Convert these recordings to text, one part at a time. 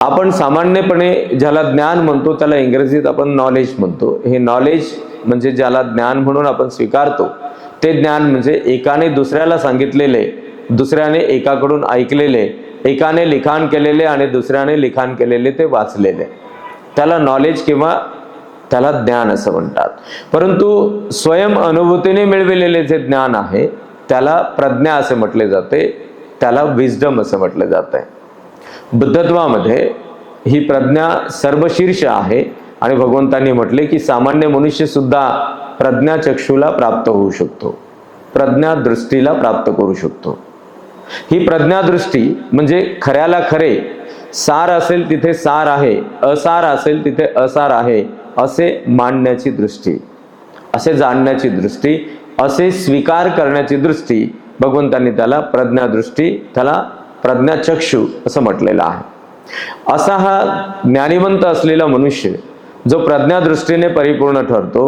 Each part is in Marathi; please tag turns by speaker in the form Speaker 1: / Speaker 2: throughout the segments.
Speaker 1: आपण सामान्यपणे ज्याला ज्ञान म्हणतो त्याला इंग्रजीत आपण नॉलेज म्हणतो. हे नॉलेज म्हणजे ज्याला ज्ञान म्हणून आपण स्वीकारतो ते ज्ञान म्हणजे एकाने दुसऱ्याला सांगितलेले दुसऱ्याने एकाकडून ऐकलेले एकाने लिखाण केलेले आणि दुसऱ्याने लिखाण केलेले ते वाचलेले. त्याला नॉलेज किंवा त्याला ज्ञान असं म्हणतात. परंतु स्वयं अनुभूतीने मिळविलेले जे ज्ञान आहे त्याला प्रज्ञा असे म्हटले जाते त्याला विजडम असं म्हटलं जाते. आहे बुद्धत्वामध्ये ही प्रज्ञा सर्वशीर्ष आहे आणि भगवंतांनी म्हटले की सामान्य मनुष्य सुद्धा प्रज्ञाचक्षूला प्राप्त होऊ शकतो. प्रज्ञा दृष्टीला प्राप्त करू शकतो. ही प्रज्ञादृष्टी म्हणजे खऱ्याला खरे सार असेल तिथे सार आहे असार असेल तिथे असार आहे असे मांडण्याची दृष्टी. असे जाणण्याची दृष्टी असे स्वीकार करण्याची दृष्टी भगवंतांनी त्याला प्रज्ञादृष्टी त्याला प्रज्ञाचक्षु असं म्हटलेलं आहे. असा हा ज्ञानिवंत असलेला मनुष्य जो प्रज्ञादृष्टीने परिपूर्ण ठरतो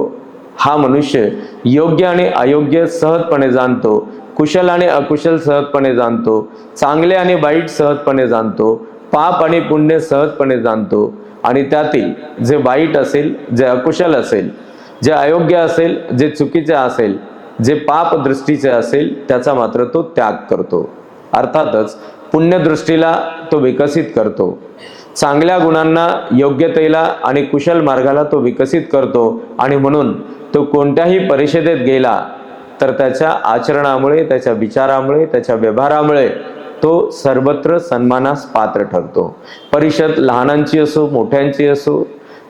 Speaker 1: हा मनुष्य योग्य आणि अयोग्य सहजपणे जाणतो कुशल आणि अकुशल सहजपणे जाणतो चांगले आणि वाईट सहजपणे जाणतो पाप आणि पुण्य सहजपणे जाणतो आणि त्यातील जे वाईट असेल जे अकुशल असेल जे अयोग्य असेल जे चुकीचे असेल जे पाप दृष्टीचे असेल त्याचा मात्र तो त्याग करतो. अर्थातच पुण्यदृष्टीला तो विकसित करतो. चांगल्या गुणांना योग्यतेला आणि कुशल मार्गाला तो विकसित करतो आणि म्हणून तो कोणत्याही परिषदेत गेला तर त्याच्या आचरणामुळे त्याच्या विचारामुळे त्याच्या व्यवहारामुळे तो सर्वत्र सन्मानास पात्र ठरतो. परिषद लहानांची असो मोठ्यांची असो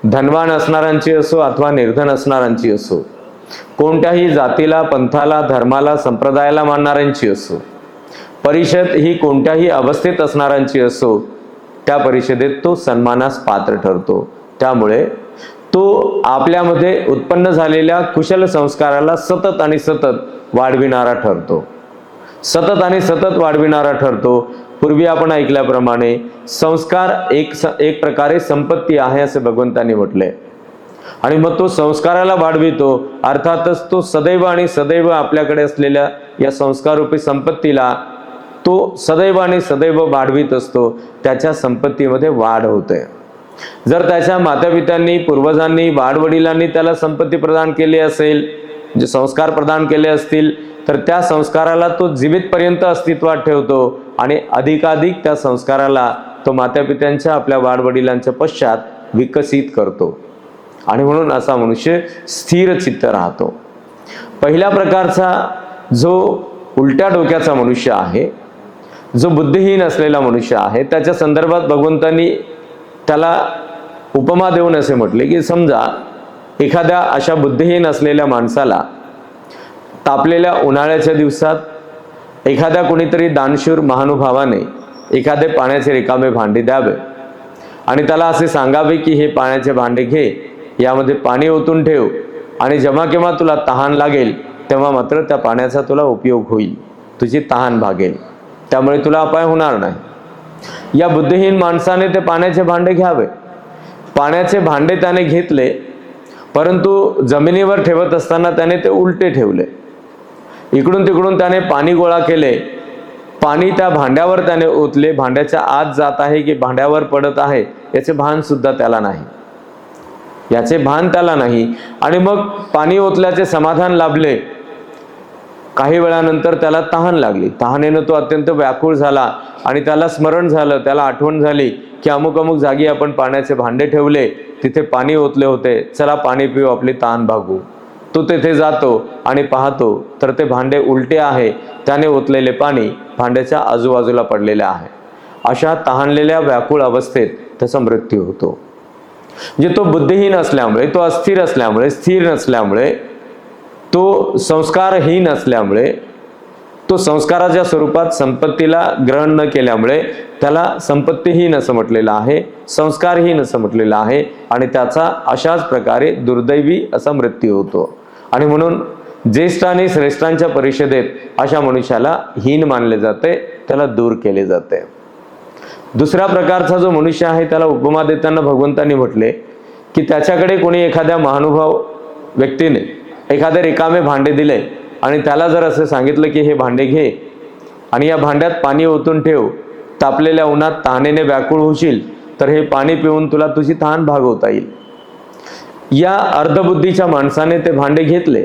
Speaker 1: धनवान असणाऱ्यांची असो अथवा निर्धन असणाऱ्यांची असो कोणत्याही जातीला पंथाला धर्माला संप्रदायाला मानणाऱ्यांची असो परिषद ही कोणत्याही अवस्थेत असणाऱ्यांची असो त्या परिषदेत तो सन्मानास पात्र ठरतो. त्यामुळे तो आपल्यामध्ये उत्पन्न झालेल्या कुशल संस्काराला सतत आणि सतत वाढविणारा ठरतो. सतत आणि सतत वाढविणारा ठरतो. पूर्वी आपण ऐकल्याप्रमाणे संस्कार एक स- एक प्रकारे संपत्ती आहे असे भगवंतांनी म्हटले. आणि मग तो संस्काराला वाढवितो. अर्थातच तो सदैव आणि सदैव आपल्याकडे असलेल्या या संस्काररूपी संपत्तीला तो सदैव आणि सदैव वाढवीत असतो. त्याच्या संपत्तीमध्ये वाढ होते. जर त्याच्या मातापित्यांनी पूर्वजांनी वाडवडिलांनी त्याला संपत्ती प्रदान केली असेल जे संस्कार प्रदान केले असतील तर त्या संस्काराला तो जीवितपर्यंत अस्तित्वात ठेवतो आणि अधिकाधिक त्या संस्काराला तो मातापित्यांच्या आपल्या वाडवडिलांच्या पश्चात विकसित करतो. आणि म्हणून असा मनुष्य स्थिर चित्त राहतो. पहिल्या प्रकारचा जो उलट्या डोक्याचा मनुष्य आहे जो बुद्धिहीन असलेला मनुष्य आहे त्याच्या संदर्भात भगवंतांनी त्याला उपमा देऊन असे म्हटले की समजा एखाद्या अशा बुद्धिहीन असलेल्या माणसाला तापलेल्या उन्हाळ्याच्या दिवसात एखाद्या कोणीतरी दानशूर महानुभावाने एखादे पाण्याचे रिकामे भांडे द्यावे आणि त्याला असे सांगावे की हे पाण्याचे भांडे घे यामध्ये पाणी ओतून ठेव आणि जेव्हा केव्हा तुला तहान लागेल तेव्हा मात्र त्या पाण्याचा तुला उपयोग होईल. तुझी तहान भागेल. त्यामुळे तुला अपाय होणार नाही. या बुद्धिहीन माणसाने ते पाण्याचे भांडे घ्यावे. पाण्याचे भांडे त्याने घेतले परंतु जमिनीवर ठेवत असताना त्याने ते उलटे ठेवले. इकडून तिकडून त्याने पाणी गोळा केले. पाणी त्या भांड्यावर त्याने ओतले. भांड्याच्या आत जात आहे की भांड्यावर पडत आहे याचे भान सुद्धा त्याला नाही. याचे भान त्याला नाही. आणि मग पाणी ओतल्याचे समाधान लाभले. काही वेळानंतर त्याला तहान लागली. तहानेनं तो अत्यंत व्याकुळ झाला आणि त्याला स्मरण झालं त्याला आठवण झाली की अमुक अमुक जागी आपण पाण्याचे भांडे ठेवले तिथे पाणी ओतले होते. चला पाणी पिऊ आपली तहान भागू. तो तेथे जातो आणि पाहतो तर ते भांडे उलटे आहे. त्याने ओतलेले पाणी भांड्याच्या आजूबाजूला पडलेले आहे. अशा तहानलेल्या व्याकुळ अवस्थेत त्याचा मृत्यू होतो. म्हणजे तो बुद्धिहीन असल्यामुळे तो अस्थिर असल्यामुळे स्थिर नसल्यामुळे संस्कारहीन असल्यामुळे तो संस्काराच्या स्वरूपात संपत्तीला ग्रहण न केल्यामुळे त्याला संपत्तीहीन असं म्हटलेलं आहे संस्कारहीन असं म्हटलेलं आहे आणि त्याचा अशाच प्रकारे दुर्दैवी असा मृत्यू होतो. आणि म्हणून ज्येष्ठ आणि श्रेष्ठांच्या परिषदेत अशा मनुष्याला हीन मानले जाते त्याला दूर केले जाते. दुसऱ्या प्रकारचा जो मनुष्य आहे त्याला उपमा देताना भगवंतांनी म्हटले की त्याच्याकडे कोणी एखाद्या महानुभाव व्यक्तीने एखादे रिकामे भांडे दिले आणि त्याला जर असं सांगितलं की हे भांडे घे आणि या भांड्यात पाणी ओतून ठेव तापलेल्या उन्हात तहानेने व्याकुळ होशील तर हे पाणी पिऊन तुला तुझी तहान भागवता येईल. या अर्धबुद्धीच्या माणसाने ते भांडे घेतले.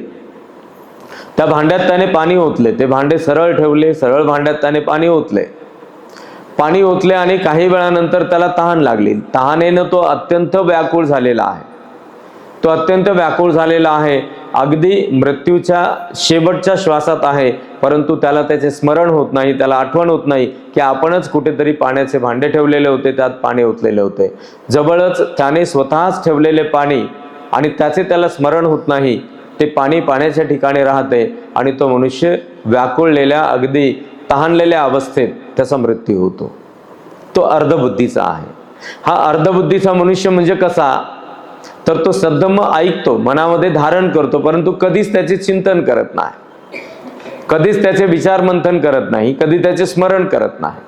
Speaker 1: त्या भांड्यात त्याने पाणी ओतले. ते भांडे सरळ ठेवले सरळ भांड्यात त्याने पाणी ओतले. पाणी ओतले आणि काही वेळानंतर त्याला तहान लागली. तहानेनं तो अत्यंत व्याकुळ झालेला आहे. तो अत्यंत व्याकुळ झालेला आहे. अगदी मृत्यूच्या शेवटच्या श्वासात आहे परंतु त्याला त्याचे स्मरण होत नाही त्याला आठवण होत नाही की आपणच कुठेतरी पाण्याचे भांडे ठेवलेले होते त्यात पाणी ओतलेले होते. जवळच त्याने स्वतःच ठेवलेले पाणी आणि त्याचे त्याला स्मरण होत नाही ते पाणी पाण्याच्या ठिकाणी राहते आणि तो मनुष्य व्याकुळलेल्या अगदी तहानलेल्या अवस्थेत त्याचा मृत्यू होतो. तो अर्धबुद्धीचा आहे. हा अर्धबुद्धीचा मनुष्य म्हणजे कसा? तर तो सद्धम्म ऐकतो मनामध्ये धारण करतो परंतु कधीच त्याचे चिंतन करत नाही. कधीच त्याचे विचार मंथन करत नाही कधी त्याचे स्मरण करत नाही.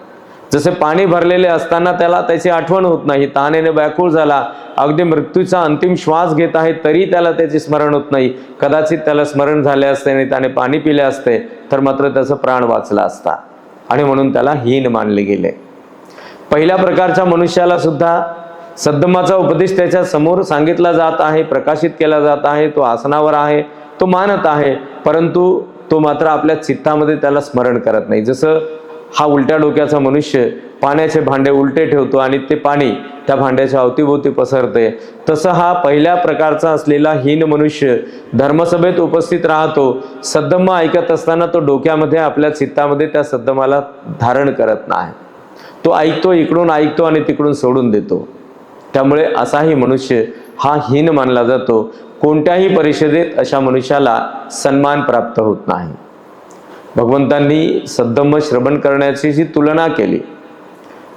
Speaker 1: जसे पाणी भरलेले असताना त्याला त्याची आठवण होत नाही तहानेने व्याकुळ झाला अगदी मृत्यूचा अंतिम श्वास घेत आहे तरी त्याला त्याचे स्मरण होत नाही. कदाचित त्याला स्मरण झाले असते आणि त्याने पाणी पिले असते तर मात्र त्याचा प्राण वाचला असता. आणि म्हणून त्याला हीन मानले गेले. पहिल्या प्रकारच्या मनुष्याला सुद्धा सद्धमाचा उपदेश त्याच्यासमोर सांगितला जात आहे प्रकाशित केला जात आहे तो आसनावर आहे तो मानत आहे परंतु तो मात्र आपल्या चित्तामध्ये त्याला स्मरण करत नाही. जसं हा उलट्या डोक्याचा मनुष्य पाण्याचे भांडे उलटे ठेवतो आणि ते पाणी त्या भांड्याच्या अवतीभोवती पसरते. तसं हा पहिल्या प्रकारचा असलेला हीन मनुष्य धर्मसभेत उपस्थित राहतो. सद्धम्म ऐकत असताना तो डोक्यामध्ये आपल्या चित्तामध्ये त्या सद्धमाला धारण करत नाही. तो ऐकतो इकडून ऐकतो आणि तिकडून सोडून देतो. त्यामुळे असाही मनुष्य हा हीन मानला जातो. कोणत्याही परिषदेत अशा मनुष्याला सन्मान प्राप्त होत नाही. भगवंतांनी सद्धम्म श्रवण करण्याची जी तुलना केली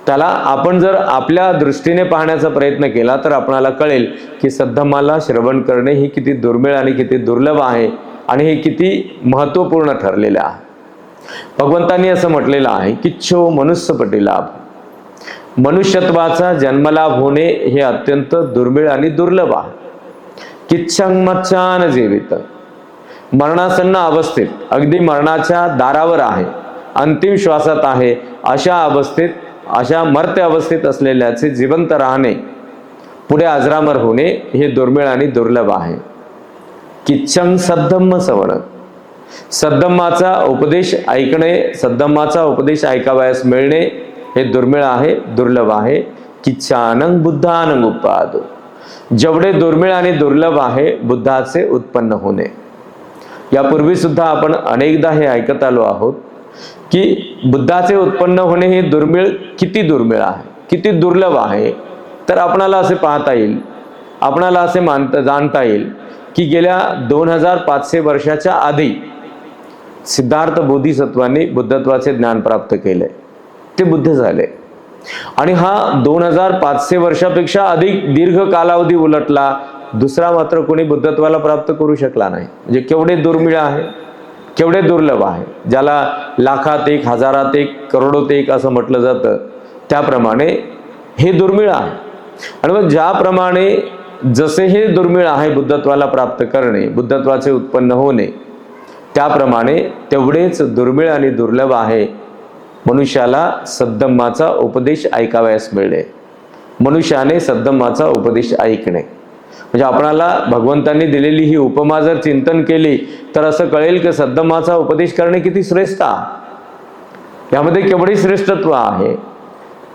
Speaker 1: त्याला आपण जर आपल्या दृष्टीने पाहण्याचा प्रयत्न केला तर आपणाला कळेल की सद्धम्माला श्रवण करणे ही किती दुर्मिळ आणि किती दुर्लभ आहे आणि हे किती महत्त्वपूर्ण ठरलेले आहे. भगवंतांनी असं म्हटलेलं आहे की छो मनुष्यपटी लाभ. मनुष्यत्वाचा जन्मलाभ होणे हे अत्यंत दुर्मिळ आणि दुर्लभ आहे. किच्छंग मच्छान जीवित. मरणासन्न अवस्थेत अगदी मरणाच्या दारावर आहे अंतिम श्वासात आहे अशा अवस्थेत अशा मर्त्य अवस्थेत असलेल्याचे जिवंत राहणे पुढे अजरामर होणे हे दुर्मिळ आणि दुर्लभ आहे. किच्छंग सद्धम्म सवण सद्धम्माचा उपदेश ऐकणे सद्धम्माचा उपदेश ऐकावयास मिळणे हे दुर्मिळ आहे दुर्लभ आहे. किच्छानंग बुद्धानंग उपाद जेवढे दुर्मिळ आणि दुर्लभ आहे बुद्धाचे उत्पन्न होणे. यापूर्वी सुद्धा आपण अनेकदा हे ऐकत आलो आहोत की बुद्धाचे उत्पन्न होणे हे दुर्मिळ किती दुर्मिळ आहे किती दुर्लभ आहे. तर आपणाला असे पाहता येईल आपणाला असे मानता जाणता येईल की गेल्या दोन हजार पाचशे वर्षाच्या आधी सिद्धार्थ बोधिसत्वांनी बुद्धत्वाचे ज्ञान प्राप्त केले. ते बुद्ध झाले. आणि हा दोन हजार पाचशे वर्षापेक्षा अधिक दीर्घ कालावधी उलटला दुसरा मात्र कोणी बुद्धत्वाला प्राप्त करू शकला नाही. म्हणजे केवढे दुर्मिळ आहे केवढे दुर्लभ आहे ज्याला लाखात एक हजारात एक करोडोत एक असं म्हटलं जातं त्याप्रमाणे हे दुर्मिळ आहे. आणि मग ज्याप्रमाणे जसे हे दुर्मिळ आहे बुद्धत्वाला प्राप्त करणे बुद्धत्वाचे उत्पन्न होणे त्याप्रमाणे तेवढेच दुर्मिळ आणि दुर्लभ आहे मनुष्याला सद्धम्माचा उपदेश ऐकावयास मिळणे. मनुष्याने सद्धम्माचा उपदेश ऐकणे. म्हणजे आपणाला भगवंतांनी दिलेली ही उपमा जर चिंतन केली तर असं कळेल की सद्धम्माचा उपदेश करणे किती श्रेष्ठ आहे यामध्ये केवढे श्रेष्ठत्व आहे.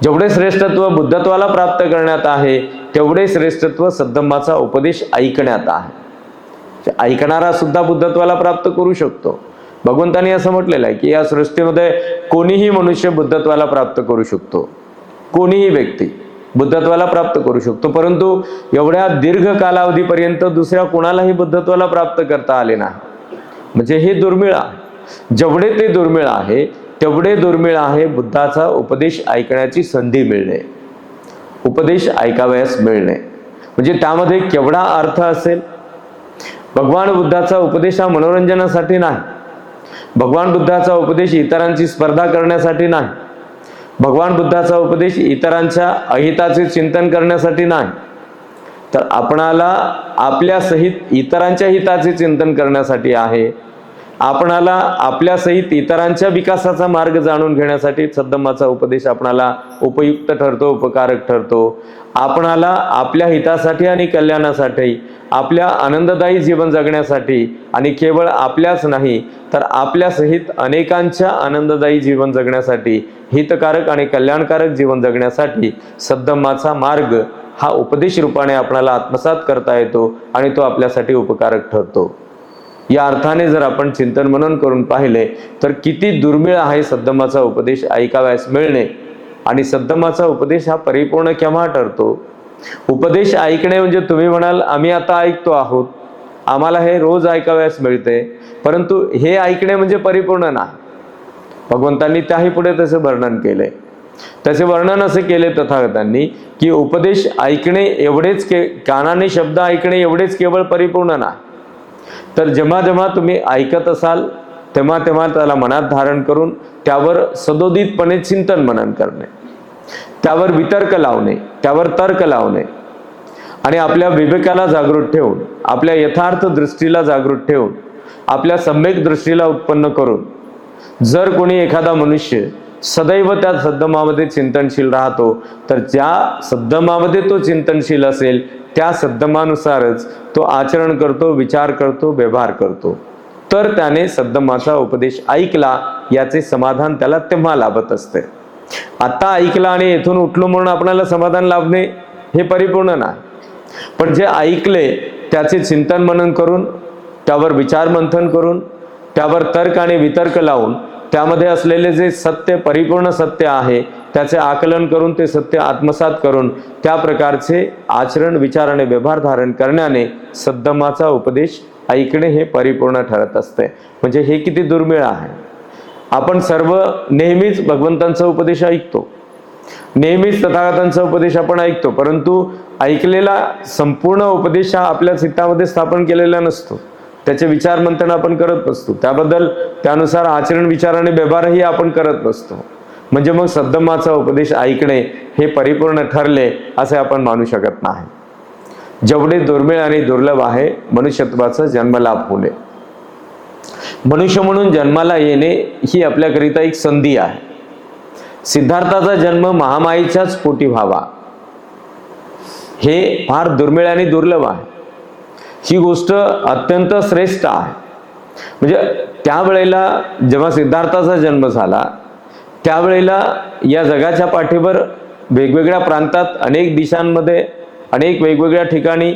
Speaker 1: जेवढे श्रेष्ठत्व बुद्धत्वाला प्राप्त करण्यात आहे तेवढे श्रेष्ठत्व सद्धम्माचा उपदेश ऐकण्यात आहे. ऐकणारा सुद्धा बुद्धत्वाला प्राप्त करू शकतो. भगवंतानी असं म्हटलेलं आहे की या सृष्टीमध्ये कोणीही मनुष्य बुद्धत्वाला प्राप्त करू शकतो. कोणीही व्यक्ती बुद्धत्वाला प्राप्त करू शकतो. परंतु एवढ्या दीर्घ कालावधीपर्यंत दुसऱ्या कोणालाही बुद्धत्वाला प्राप्त करता आले नाही. म्हणजे हे दुर्मिळ आहे. जेवढे ते दुर्मिळ आहे तेवढे दुर्मिळ आहे बुद्धाचा उपदेश ऐकण्याची संधी मिळणे. उपदेश ऐकावयास मिळणे. म्हणजे त्यामध्ये केवढा अर्थ असेल? भगवान बुद्धाचा उपदेश हा मनोरंजनासाठी नाही. भगवान बुद्धाचा उपदेश इतरांची स्पर्धा करण्यासाठी नाही. भगवान बुद्धाचा उपदेश इतरांच्या अहिताचे चिंतन करण्यासाठी नाही. तर आपणाला आपल्या सहित इतरांच्या हिताचे चिंतन करण्यासाठी आहे. आपणाला आपल्या सहित इतरांच्या विकासाचा मार्ग जाणून घेण्यासाठी सद्धम्माचा उपदेश आपणाला उपयुक्त ठरतो उपकारक ठरतो. आपणाला आपल्या हितासाठी आणि कल्याणासाठी आपल्या आनंददायी जीवन जगण्यासाठी आणि केवळ आपल्याच नाही तर आपल्या सहित अनेकांच्या आनंददायी जीवन जगण्यासाठी हितकारक आणि कल्याणकारक जीवन जगण्यासाठी सद्धम्माचा मार्ग हा उपदेश रूपाने आपणाला आत्मसात करता येतो आणि तो आपल्यासाठी उपकारक ठरतो. या अर्थाने जर आपण चिंतन मनन करून पाहिले तर किती दुर्मिळ आहे सद्धमाचा उपदेश ऐकाव्यास मिळणे. आणि सद्धमाचा उपदेश हा परिपूर्ण केव्हा ठरतो? उपदेश ऐकणे म्हणजे तुम्ही म्हणाल आम्ही आता ऐकतो आहोत. आम्हाला हे रोज ऐकाव्यास मिळते. परंतु हे ऐकणे म्हणजे परिपूर्ण नाही. भगवंतांनी त्याही पुढे तसे वर्णन केले. त्याचे वर्णन असे केले तथागतांनी की उपदेश ऐकणे एवढेच के कानाने शब्द ऐकणे एवढेच केवळ परिपूर्ण नाही. तर जेव्हा जेव्हा तुम्ही ऐकत असाल तेव्हा तेव्हा त्याला मनात धारण करून त्यावर सदोदितपणे चिंतन मनन करणे. त्यावर वितर्क लावणे त्यावर तर्क लावणे. आणि आपल्या विवेकाला जागृत ठेवून आपल्या यथार्थ दृष्टीला जागृत ठेवून आपल्या सम्यक दृष्टीला उत्पन्न करून जर कोणी एखादा मनुष्य सदैव त्या सद्धमामध्ये चिंतनशील राहतो. तर ज्या सद्धमामध्ये तो चिंतनशील असेल त्या सद्धमानुसारच तो आचरण करतो विचार करतो व्यवहार करतो. तर त्याने सद्धमाचा उपदेश ऐकला याचे समाधान त्याला तेव्हा लाभत असते. आता ऐकला आणि येथून उठलो म्हणून आपल्याला समाधान लाभणे हे परिपूर्ण नाही. पण जे ऐकले त्याचे चिंतन मनन करून त्यावर विचार मंथन करून त्यावर तर्क आणि वितर्क लावून त्यामध्ये असलेले जे सत्य परिपूर्ण सत्य आहे त्याचे आकलन करून ते सत्य आत्मसात करून त्या प्रकारचे आचरण विचार आणि व्यवहार धारण करण्याने सद्धमाचा उपदेश ऐकणे हे परिपूर्ण ठरत असते. म्हणजे हे किती दुर्मिळ आहे. आपण सर्व नेहमीच भगवंतांचा उपदेश ऐकतो. नेहमीच तथागतांचा उपदेश आपण ऐकतो परंतु ऐकलेला संपूर्ण उपदेश हा आपल्या चित्तामध्ये स्थापन केलेला नसतो. त्याचे विचार मंथन आपण करत असतो त्याबद्दल त्यानुसार आचरण विचार आणि व्यवहारही आपण करत बसतो. म्हणजे मग सद्धमाचा उपदेश ऐकणे हे परिपूर्ण ठरले असे आपण मानू शकत नाही. जेवढे दुर्मिळ आणि दुर्लभ आहे मनुष्यत्वाचा जन्मलाभ होणे. मनुष्य म्हणून जन्माला येणे ही आपल्याकरिता एक संधी आहे. सिद्धार्थाचा जन्म महामाईच्याच पोटी व्हावा. हे फार दुर्मिळ आणि दुर्लभ आहे. ही गोष्ट अत्यंत श्रेष्ठ आहे. म्हणजे त्यावेळेला जेव्हा सिद्धार्थाचा जन्म झाला त्यावेळेला या जगाच्या पाठीवर वेगवेगळ्या प्रांतात अनेक दिशांमध्ये अनेक वेगवेगळ्या ठिकाणी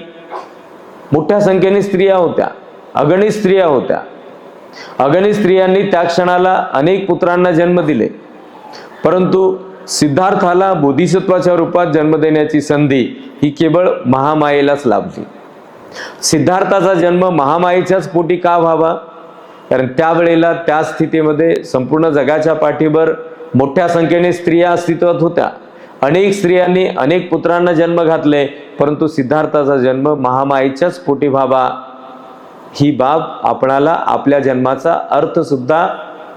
Speaker 1: मोठ्या संख्येने स्त्रिया होत्या अगणित स्त्रिया होत्या. अगणित स्त्रियांनी त्या क्षणाला अनेक पुत्रांना जन्म दिले. परंतु सिद्धार्थाला बोधिसत्वाच्या रूपात जन्म देण्याची संधी ही केवळ महामायेलाच लाभली. सिद्धार्थाचा जन्म महामाईच्याच पोटी का व्हावा? कारण त्यावेळेला त्या स्थितीमध्ये संपूर्ण जगाच्या पाठीवर मोठ्या संख्येने स्त्रिया अस्तित्वात होत्या. अनेक स्त्रियांनी अनेक पुत्रांना जन्म घातले परंतु सिद्धार्थाचा जन्म महामाईच्याच पोटी व्हावा. ही बाब आपणाला आपल्या जन्माचा अर्थसुद्धा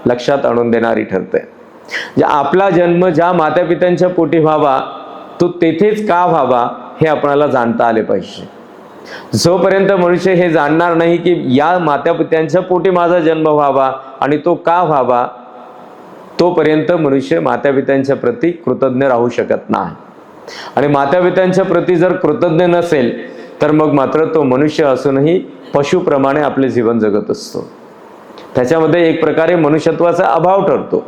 Speaker 1: लक्षात आणून देणारी ठरते. म्हणजे आपला जन्म ज्या मातापित्यांच्या पोटी व्हावा तो तेथेच का व्हावा हे आपणाला जाणता आले पाहिजे. जोपर्यंत मनुष्य हे जाणणार नाही की या मात्यापित्यांच्या पोटी माझा जन्म व्हावा आणि तो का व्हावा तोपर्यंत मनुष्य मातापित्यांच्या प्रती कृतज्ञ राहू शकत नाही. आणि मात्यापित्यांच्या प्रती जर कृतज्ञ नसेल तर मग मात्र तो मनुष्य असूनही पशुप्रमाणे आपले जीवन जगत असतो. त्याच्यामध्ये एक प्रकारे मनुष्यत्वाचा अभाव ठरतो.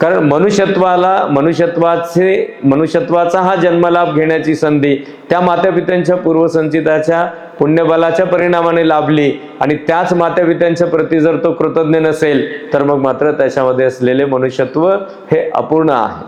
Speaker 1: कारण मनुष्यत्वाला मनुष्यत्वाचे मनुष्यत्वाचा हा जन्मलाभ घेण्याची संधी त्या मातापित्यांच्या पूर्वसंचिताच्या पुण्यबलाच्या परिणामाने लाभली आणि त्याच मातापित्यांच्या प्रती जर तो कृतज्ञ नसेल तर मग मात्र त्याच्यामध्ये असलेले मनुष्यत्व हे अपूर्ण आहे.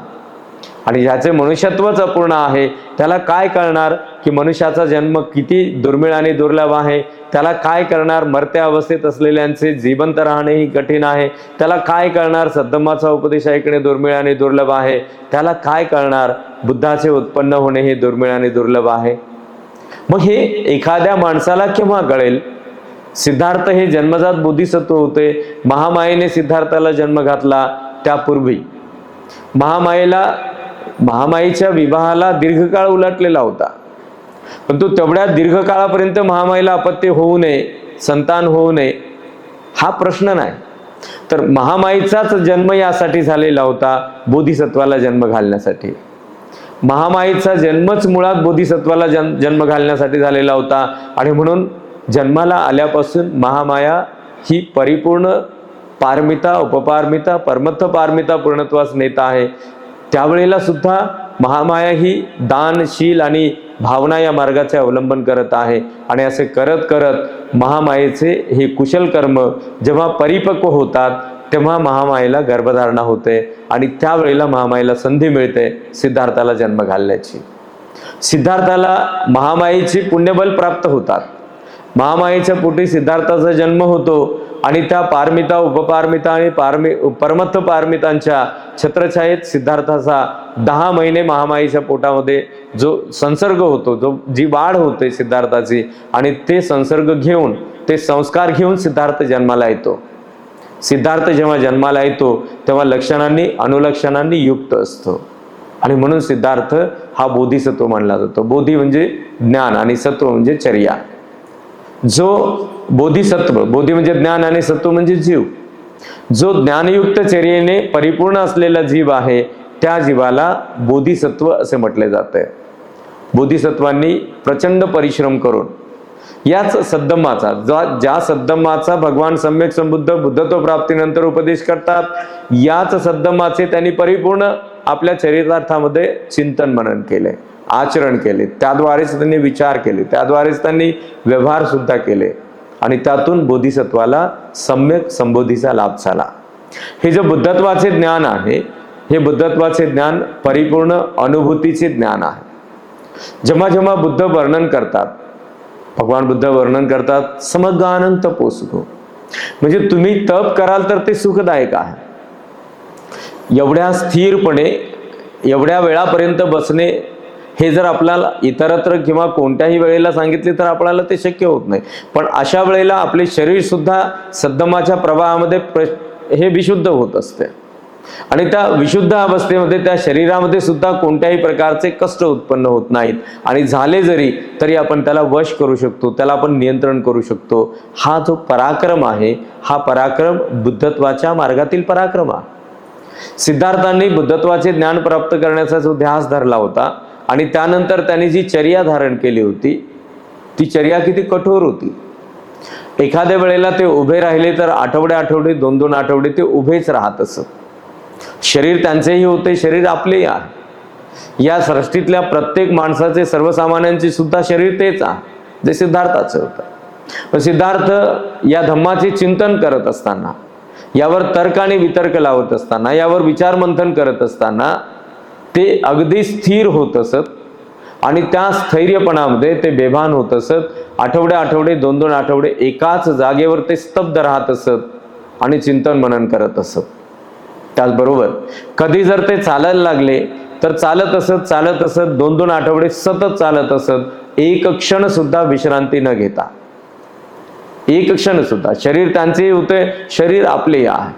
Speaker 1: आणि ज्याचे मनुष्यत्वच अपूर्ण आहे. त्याला काय कळणार की मनुष्याचा जन्म किती दुर्मिळ आणि दुर्लभ आहे. त्याला काय करणार? मरत्या अवस्थेत असलेल्यांचे जिवंत राहणे ही कठीण आहे. त्याला काय कळणार सद्धमाचा उपदेश ऐकणे दुर्मिळ आणि दुर्लभ आहे. त्याला काय कळणार बुद्धाचे उत्पन्न होणे हे दुर्मिळ आणि दुर्लभ आहे. मग हे एखाद्या माणसाला केव्हा कळेल? सिद्धार्थ हे जन्मजात बुद्धिसत्व होते. महामायेने सिद्धार्थाला जन्म घातला त्यापूर्वी. महामायेला महामाईच्या विवाहाला दीर्घकाळ उलटलेला होता. परंतु तेवढ्या दीर्घकाळापर्यंत महामाईला अपत्य होऊ नये संतान होऊ नये हा प्रश्न नाही. तर महामाईचाच जन्म यासाठी झालेला होता बोधिसत्वाला जन्म घालण्यासाठी. महामाईचा जन्मच मुळात बोधिसत्वाला जन जन्म घालण्यासाठी झालेला होता आणि म्हणून जन्माला आल्यापासून महामाया ही परिपूर्ण पारमिता उपपारमिता परमत्थ पारमिता पूर्णत्वास नेता आहे. त्यावेळेला सुद्धा महामाया ही दानशील आणि भावना या मार्गाचे अवलंबन करत आहे. आणि असे करत करत महामायेचे हे कुशल कर्म जेव्हा परिपक्व होतात तेव्हा महामायेला गर्भधारणा होते आणि त्यावेळेला महामायेला संधी मिळते सिद्धार्थाला जन्म घालण्याची. सिद्धार्थाला महामायेची पुण्यबल प्राप्त होतात. महामायेच्या पोटी सिद्धार्थाचा जन्म होतो आणि त्या पारमिता उपपारमिता आणि पारमि परमत्थ पारमितांच्या छत्रछायेत सिद्धार्थाचा दहा महिने महामाईच्या पोटामध्ये जो संसर्ग होतो जो जी वाढ होते सिद्धार्थाची आणि ते संसर्ग घेऊन ते संस्कार घेऊन सिद्धार्थ जन्माला येतो. सिद्धार्थ जेव्हा जन्माला येतो तेव्हा लक्षणांनी अनुलक्षणांनी युक्त असतो. आणि म्हणून सिद्धार्थ हा बोधिसत्व मानला जातो. बोधी म्हणजे ज्ञान आणि सत्व म्हणजे चर्या. जो बोधिसत्व. बोधी म्हणजे ज्ञान आणि सत्व म्हणजे जीव. जो ज्ञानयुक्त चर्येने परिपूर्ण असलेला जीव आहे त्या जीवाला बोधिसत्व असे म्हटले जाते. बोधिसत्वांनी प्रचंड परिश्रम करून. याच सद्धम्माचा ज्या ज्या सद्धम्माचा भगवान सम्यक संबुद्ध बुद्धत्व प्राप्तीनंतर उपदेश करतात याच सद्धम्माचे त्यांनी परिपूर्ण आपल्या चरितार्थामध्ये चिंतन मनन केले आचरण केले. त्याद्वारेच त्यांनी विचार केले. त्याद्वारेच त्यांनी व्यवहार सुद्धा केले. आणि त्यातून बोधिसत्वाला सम्यक संबोधीचा लाभ झाला. हे जे बुद्धत्वाचे ज्ञान आहे हे बुद्धत्वाचे ज्ञान परिपूर्ण अनुभूतीचे ज्ञान आहे. जेव्हा जेव्हा बुद्ध वर्णन करतात भगवान बुद्ध वर्णन करतात समगानंत पोसुको. म्हणजे तुम्ही तप कराल तर ते सुखदायक आहे. एवढ्या स्थिरपणे एवढ्या वेळापर्यंत बसणे हे जर आपल्याला इतरत्र किंवा कोणत्याही वेळेला सांगितले तर आपल्याला ते शक्य होत नाही. पण अशा वेळेला आपले शरीर सुद्धा प्रवाहामध्ये प्र हे विशुद्ध होत असते. आणि त्या विशुद्ध अवस्थेमध्ये त्या शरीरामध्ये सुद्धा कोणत्याही प्रकारचे कष्ट उत्पन्न होत नाहीत. आणि झाले जरी तरी आपण त्याला वश करू शकतो त्याला आपण नियंत्रण करू शकतो. हा जो पराक्रम आहे हा पराक्रम बुद्धत्वाच्या मार्गातील पराक्रम आहे. सिद्धार्थांनी बुद्धत्वाचे ज्ञान प्राप्त करण्याचा जो ध्यास धरला होता आणि त्यानंतर त्यांनी जी चर्या धारण केली होती ती चर्या किती कठोर होती. एखाद्या वेळेला ते उभे राहिले तर आठवडे आठवडे दोन दोन आठवडे ते उभेच राहत असत. शरीर त्यांचेही होते शरीर आपलेही आहे. या सृष्टीतल्या प्रत्येक माणसाचे सर्वसामान्यांचे सुद्धा शरीर तेच आहे जे सिद्धार्थाचं होतं. पण सिद्धार्थ या धम्माचे चिंतन करत असताना यावर तर्क आणि वितर्क लावत असताना यावर विचार मंथन करत असताना ते अगदी स्थिर होत असत. आणि त्या स्थैर्यपणामध्ये ते बेभान होत असत. आठवडे आठवडे दोन दोन आठवडे एकाच जागेवर ते स्तब्ध राहत असत आणि चिंतन मनन करत असत. त्याचबरोबर कधी जर ते चालायला लागले तर चालत असत चालत असत दोन दोन आठवडे सतत चालत असत. एक क्षण सुद्धा विश्रांती न घेता. एक क्षण सुद्धा. शरीर त्यांचे होते शरीर आपले आहे.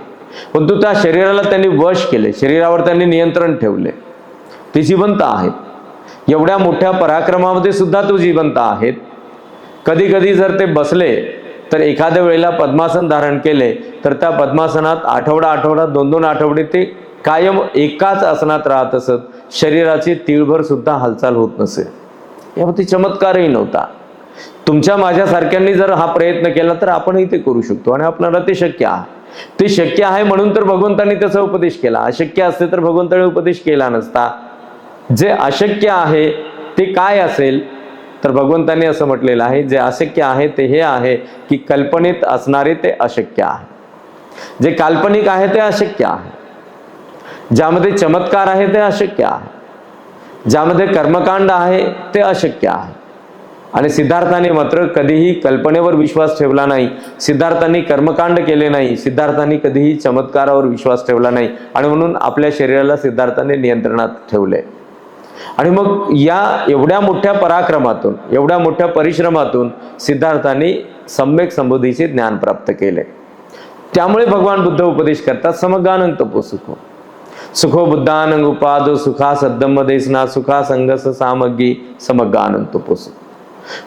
Speaker 1: परंतु त्या शरीराला त्यांनी वश केले शरीरावर त्यांनी नियंत्रण ठेवले. ते जिवंत आहेत. एवढ्या मोठ्या पराक्रमामध्ये सुद्धा तो जिवंत आहेत. कधी कधी जर ते बसले तर एखाद्या वेळेला पद्मासन धारण केले तर त्या पद्मासनात आठवडा आठवडा दोन दोन आठवडे ते कायम एकाच आसनात राहत असत. शरीराची तीळभर सुद्धा हालचाल होत नसे. यामध्ये चमत्कारही नव्हता. तुमच्या माझ्यासारख्यांनी जर हा प्रयत्न केला तर आपणही ते करू शकतो आणि आपल्याला ते शक्य आहे. ते शक्य आहे म्हणून तर भगवंतांनी त्याचा उपदेश केला. अशक्य असते तर भगवंताने उपदेश केला नसता. जे अशक्य आहे ते काय असेल? तर भगवंतांनी असं म्हटलेलं आहे जे अशक्य आहे ते हे आहे की कल्पनेत असणारे ते अशक्य आहे. जे काल्पनिक आहे ते अशक्य आहे. ज्यामध्ये चमत्कार आहे ते अशक्य आहे. ज्यामध्ये कर्मकांड आहे ते अशक्य आहे. आणि सिद्धार्थाने मात्र कधीही कल्पनेवर विश्वास ठेवला नाही सिद्धार्थांनी कर्मकांड केले नाही सिद्धार्थांनी कधीही चमत्कारावर विश्वास ठेवला नाही आणि म्हणून आपल्या शरीराला सिद्धार्थाने नियंत्रणात ठेवले. आणि मग या एवढ्या मोठ्या पराक्रमातून एवढ्या मोठ्या परिश्रमातून सिद्धार्थांनी सम्यक संबोधीचे ज्ञान प्राप्त केले. त्यामुळे भगवान बुद्ध उपदेश करतात समगानंत तपो सुखो. बुद्धानंग उपादो सुखा सद्दम देसना सुखा संगस सामग्री समगानंग तपो सुख.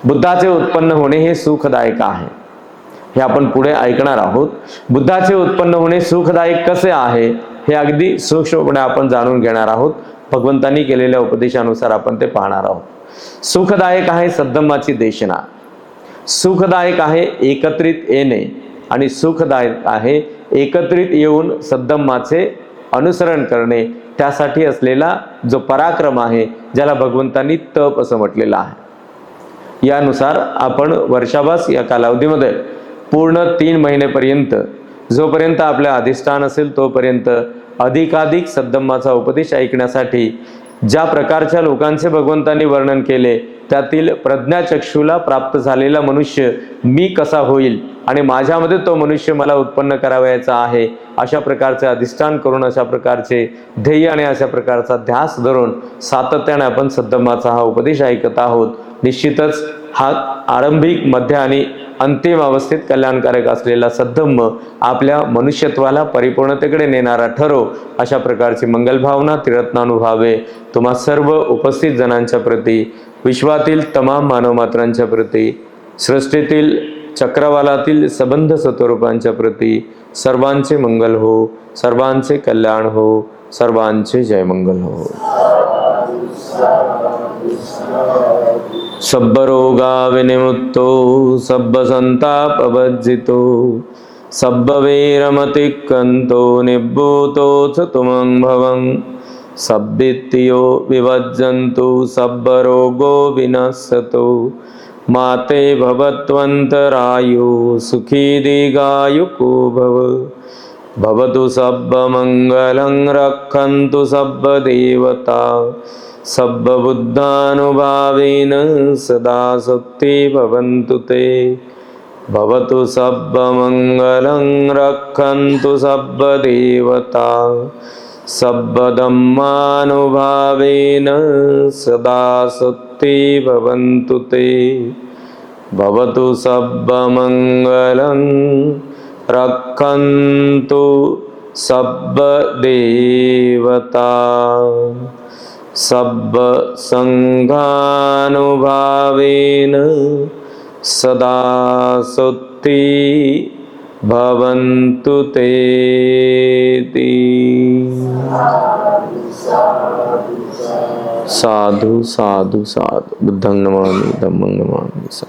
Speaker 1: बुद्धाचे उत्पन्न होणे हे सुखदायक आहे. हे आपण पुढे ऐकणार आहोत. बुद्धाचे उत्पन्न होणे सुखदायक कसे आहे हे अगदी सूक्ष्मपणे आपण जाणून घेणार आहोत. भगवंतांनी केलेल्या उपदेशानुसार आपण ते पाहणार आहोत. सुखदायक आहे सद्धम्माची देशना. सुखदायक आहे एकत्रित येणे आणि सुखदायक आहे एकत्रित येऊन सद्धम्माचे अनुसरण करणे. त्यासाठी असलेला जो पराक्रम आहे ज्याला भगवंतांनी तप असं म्हटलेलं आहे. यानुसार आपण वर्षाभास या कालावधीमध्ये पूर्ण तीन महिनेपर्यंत जोपर्यंत आपल्या अधिष्ठान असेल तोपर्यंत अधिकाधिक सद्धम्माचा उपदेश ऐकण्यासाठी ज्या प्रकारच्या लोकांचे भगवंतांनी वर्णन केले त्यातील प्रज्ञाचक्षूला प्राप्त झालेला मनुष्य मी कसा होईल आणि माझ्यामध्ये तो मनुष्य मला उत्पन्न करावयाचा आहे अशा प्रकारचे अधिष्ठान करून अशा प्रकारचे ध्येय आणि अशा प्रकारचा ध्यास धरून सातत्याने आपण सद्धम्माचा हा उपदेश ऐकत आहोत. निश्चितच हा आरंभिक मध्य आणि अंतिम अवस्थेत कल्याणकारक असलेला सद्धम्म आपल्या मनुष्यत्वाला परिपूर्णतेकडे नेणारा ठरो अशा प्रकारची मंगलभावना तिरत्नानुभावे तुम्हा सर्व उपस्थित जणांच्या प्रती विश्वातील तमाम मानवमात्रांच्या प्रती सृष्टीतील चक्रवालातील सबंध सत्वरूपांच्या प्रती सर्वांचे मंगल हो सर्वांचे कल्याण हो सर्वांचे जयमंगल हो. सब्बरोगा विनिमुक्तो सब्बसन्तापवर्जितो सब्बवीरमतिक्कन्तो निभूतोऽथ तुमं भवं। सब्बित्तियो विभज्जन्तु सब्बरोगो विनश्यतो। माते भवत्वन्तरायु सुखी दीर्घायुको भव। भवतु सब्बमङ्गलं रक्षन्तु सब्बदेवता। सब्बबुद्धानुभावेन सदा सुक्ति भवन्तु ते। भवतु सब्बमङ्गलं रक्षन्तु सब्बदेवता। सब्बदम्मानुभावेन सदा सुक्ति भवन्तु ते। भवतु सब्बमङ्गलं रक्षन्तु सब्बदेवता। सब्बसङ्घानुभावेन सदा सुक्ति भवन्तु ते। साधु साधु साधु। बुद्धं नमामि धम्मं नमामि।